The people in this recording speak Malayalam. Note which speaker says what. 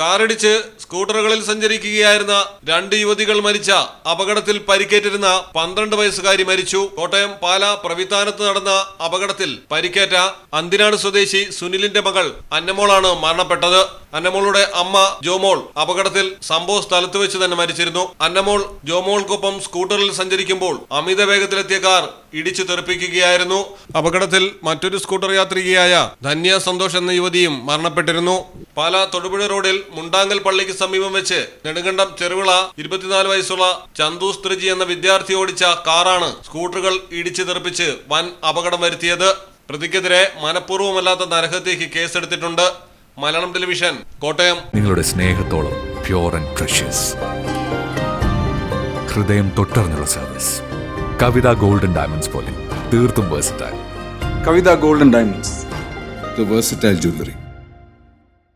Speaker 1: കാറിടിച്ച് സ്കൂട്ടറുകളിൽ സഞ്ചരിക്കുകയായിരുന്ന രണ്ട് യുവതികൾ മരിച്ച അപകടത്തിൽ പരിക്കേറ്റിരുന്ന പന്ത്രണ്ട് വയസ്സുകാരി മരിച്ചു. കോട്ടയം പാല പ്രവിധാനത്ത് നടന്ന അപകടത്തിൽ പരിക്കേറ്റ അന്തിനാട് സ്വദേശി സുനിലിന്റെ മകൾ അന്നമോളാണ് മരണപ്പെട്ടത്. അന്നമോളുടെ അമ്മ ജോമോൾ അപകടത്തിൽ സംഭവ സ്ഥലത്ത് വെച്ച് തന്നെ മരിച്ചിരുന്നു. അന്നമോൾ ജോമോൾക്കൊപ്പം സ്കൂട്ടറിൽ സഞ്ചരിക്കുമ്പോൾ അമിത വേഗത്തിലെത്തിയ കാർ ഇടിച്ചു തെറിപ്പിക്കുകയായിരുന്നു. അപകടത്തിൽ മറ്റൊരു സ്കൂട്ടർ യാത്രികയായ ധന്യ സന്തോഷ് എന്ന യുവതിയും മരണപ്പെട്ടിരുന്നു. പാല തൊടുപുഴ റോഡിൽ മുണ്ടാങ്കൽ പള്ളിക്ക് സമീപം വെച്ച് നെടുങ്കണ്ടം ചെറുവിള ഇരുപത്തിനാല് വയസ്സുള്ള ചന്തു സ്ത്രിജി എന്ന വിദ്യാർത്ഥി ഓടിച്ച കാറാണ് സ്കൂട്ടറുകൾ ഇടിച്ചു തെറിപ്പിച്ച് വൻ അപകടം വരുത്തിയത്. പ്രതിക്കെതിരെ മനഃപൂർവമല്ലാത്ത നരഹത്യക്ക് കേസെടുത്തിട്ടുണ്ട്. മലയാളം ടെലിവിഷൻ കോട്ടയം.
Speaker 2: നിങ്ങളുടെ സ്നേഹത്തോളം പ്യൂർ ആൻഡ് പ്രഷ്യസ് ഹൃദയം തൊട്ടറിഞ്ഞുള്ള സർവീസ് കവിത ഗോൾഡൻ ഡയമണ്ട്സ് പോലെ തീർത്തും versatile
Speaker 3: Kavitha golden diamonds the versatile jewellery